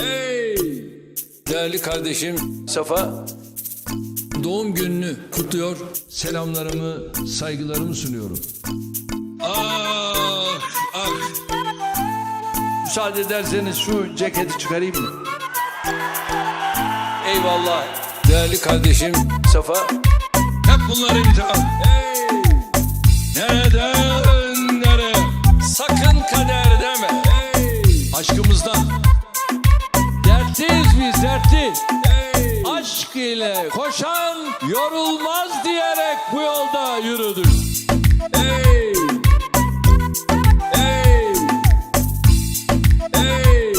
Hey! Değerli kardeşim Safa doğum gününü kutluyor. Selamlarımı, saygılarımı sunuyorum. Ah, ah. Müsaade ederseniz şu ceketi çıkarayım mı? Eyvallah. Değerli kardeşim Safa. Hep bunları imtihan. Hey! Nereden ile koşan yorulmaz diyerek bu yolda yürüdük. Hey! Hey! Hey!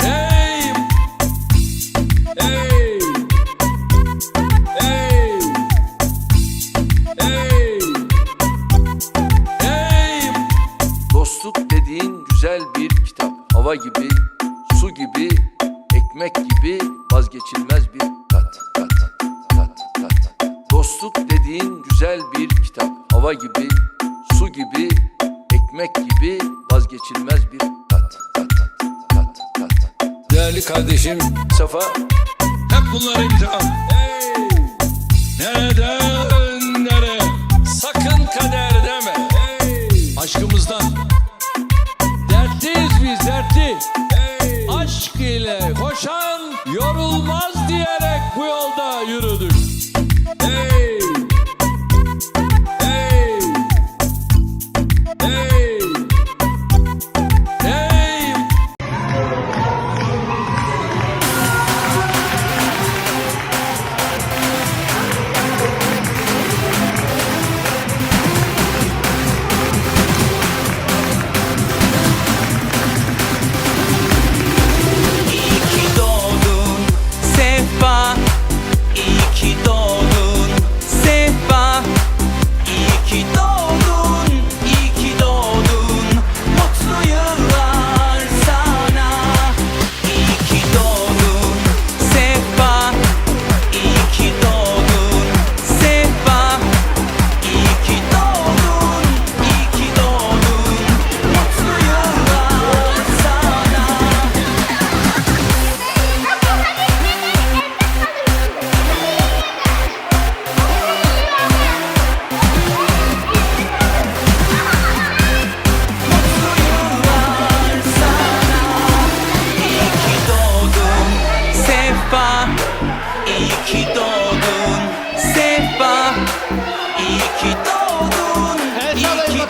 Hey! Hey! Hey! Hey! Hey! Dostluk dediğin güzel bir kitap. Hava gibi, su gibi, ekmek gibi vazgeçilmez bir tat, tat, tat, tat. Dostluk dediğin güzel bir kitap, hava gibi, su gibi, ekmek gibi vazgeçilmez bir tat, tat, tat, tat. Değerli kardeşim Safa, hep bunlar imtihan. Hey! Nereden nereye? Sakın kader deme. Hey! Aşkımızdan yorulmaz diyerek bu yolda yürüdük. Hey! İyi ki doğdun Sefa. İyi ki doğdun İyi ki